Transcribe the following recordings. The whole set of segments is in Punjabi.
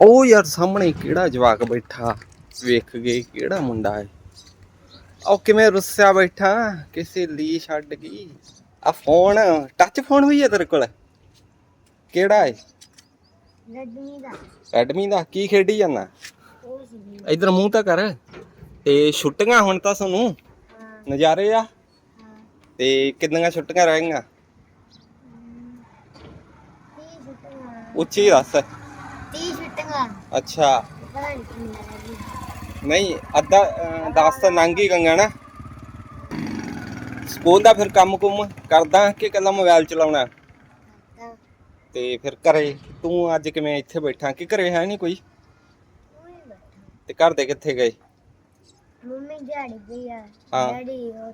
ਉਹ ਯਾਰ ਸਾਹਮਣੇ ਕਿਹੜਾ ਜਵਾਕ ਬੈਠਾ? ਵੇਖ ਗਏ ਕਿਹੜਾ ਮੁੰਡਾ ਹੈ? ਉਹ ਕਿਵੇਂ ਰੁੱਸਿਆ ਬੈਠਾ? ਕਿਸੇ ਲਈ ਛੱਡ ਗਈ। ਆ ਫੋਨ ਟੱਚ ਫੋਨ ਵੀ ਹੈ ਤੇਰੇ ਕੋਲ? ਕਿਹੜਾ ਹੈ? ਰੈਡਮੀ ਦਾ। ਰੈਡਮੀ ਦਾ? ਕੀ ਖੇਡੀ ਜਾਂਦਾ? ਇਧਰ ਮੂੰਹ ਤਾਂ ਕਰ। ਤੇ ਛੁੱਟੀਆਂ ਹੁਣ ਤਾਂ ਹਾਂ। ਨਜ਼ਾਰੇ ਆ? ਤੇ ਕਿੰਨੀਆਂ ਛੁੱਟੀਆਂ ਰਹਿ ਗਈਆਂ? ਉੱਚੀ ਦੱਸ। ਅੱਛਾ। ਪਤਾ ਨਹੀਂ ਕਿੰਨਾ ਲੱਗੀ ਨਹੀਂ ਅੱਧਾ 10 ਤਾਂ ਲੰਘ ਹੀ ਗੰਗਾ ਨਾ। ਸਕੂਲ ਦਾ ਫਿਰ ਕੰਮ ਕੁਮ ਕਰਦਾ ਕਿ ਕੱਲਾ ਮੋਬਾਈਲ ਚਲਾਉਣਾ? ਤਾਂ ਤੇ ਫਿਰ ਘਰੇ ਤੂੰ ਅੱਜ ਕਿਵੇਂ ਇੱਥੇ ਬੈਠਾ? ਕਿ ਘਰੇ ਹੈ ਨਹੀਂ ਕੋਈ? ਬੈਠਾ। ਤੇ ਘਰ ਦੇ ਕਿੱਥੇ ਗਏ? ਮੰਮੀ ਦਿਹਾੜੀ ਗਈ ਆ। ਹਾਂ। ਡੈਡੀ ਉਹ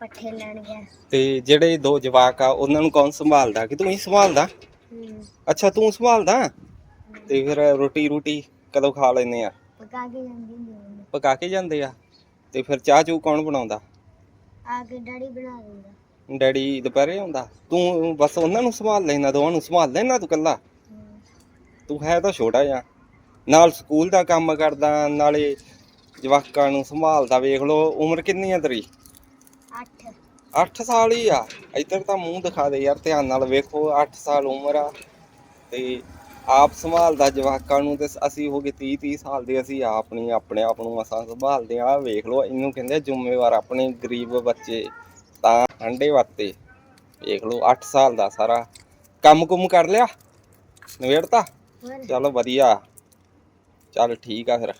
ਪੱਠੇ ਲੈਣ ਗਿਆ। ਤੇ ਜਿਹੜੇ ਦੋ ਜਵਾਕ ਆ ਉਹਨਾਂ ਨੂੰ ਕੌਣ ਸੰਭਾਲਦਾ? ਕਿ ਤੂੰ ਹੀ ਸੰਭਾਲਦਾ? ਹੂੰ। ਅੱਛਾ ਤੂੰ ਸੰਭਾਲਦਾ? ਤੇ ਫਿਰ ਰੋਟੀ ਰੋਟੀ ਕਦੋਂ ਖਾ ਲੈਨੇ ਆ? ਪਕਾ ਕੇ ਜਾਂਦੀ ਹੁੰਦੀ ਮੰਮੀ। ਪਕਾ ਕੇ ਜਾਂਦੇ ਆ? ਤੇ ਫਿਰ ਚਾਹ ਚੂ ਕੌਣ ਬਣਾਉਂਦਾ? ਆ ਕੇ ਡੈਡੀ ਬਣਾ ਦਿੰਦਾ। ਡੈਡੀ ਦੁਪਹਿਰੇ ਆਉਂਦਾ? ਤੂੰ ਬਸ ਉਹਨਾਂ ਨੂੰ ਸੰਭਾਲ ਲੈਣਾ ਦੋਵਾਂ ਨੂੰ ਸੰਭਾਲ ਲੈਣਾ ਤੂੰ ਕੱਲਾ ਤੂੰ ਹੈ ਤਾਂ ਛੋਟਾ ਜਿਹਾ। ਨਾਲ ਸਕੂਲ ਦਾ ਕੰਮ ਕਰਦਾ ਨਾਲੇ ਜਵਾਕਾਂ ਨੂੰ ਸੰਭਾਲਦਾ ਵੇਖ ਲੋ ਉਮਰ ਕਿੰਨੀ ਆ ਤੇਰੀ? ਅੱਠ। 8 ਸਾਲ ਹੀ ਆ। ਇੱਧਰ ਤਾਂ ਮੂੰਹ ਦਿਖਾ ਦੇ ਯਾਰ ਧਿਆਨ ਨਾਲ ਵੇਖੋ 8 ਸਾਲ ਉਮਰ ਆ। ਤੇ ਆਪ ਸੰਭਾਲਦਾ ਜਵਾਕਾਂ ਨੂੰ ਤੇ ਅਸੀਂ ਹੋ ਗਏ 30 30 ਸਾਲ ਦੇ ਅਸੀਂ ਆਪ ਨਹੀਂ ਆਪਣੇ ਆਪ ਨੂੰ ਮਸਾਂ ਸੰਭਾਲਦੇ ਆ ਵੇਖ ਲੋ ਇਹਨੂੰ ਕਹਿੰਦੇ ਆ ਜ਼ਿੰਮੇਵਾਰ ਆਪਣੇ ਗਰੀਬ ਬੱਚੇ ਤਾਂ ਅੰਡੇ ਵਾਤੇ। ਵੇਖ ਲੋ 8 ਸਾਲ ਦਾ ਸਾਰਾ। ਕੰਮ ਕੁਮ ਕਰ ਲਿਆ? ਨਵੇੜਤਾ ਚਲੋ ਵਧੀਆ। ਚੱਲ ਠੀਕ ਆ ਫਿਰ।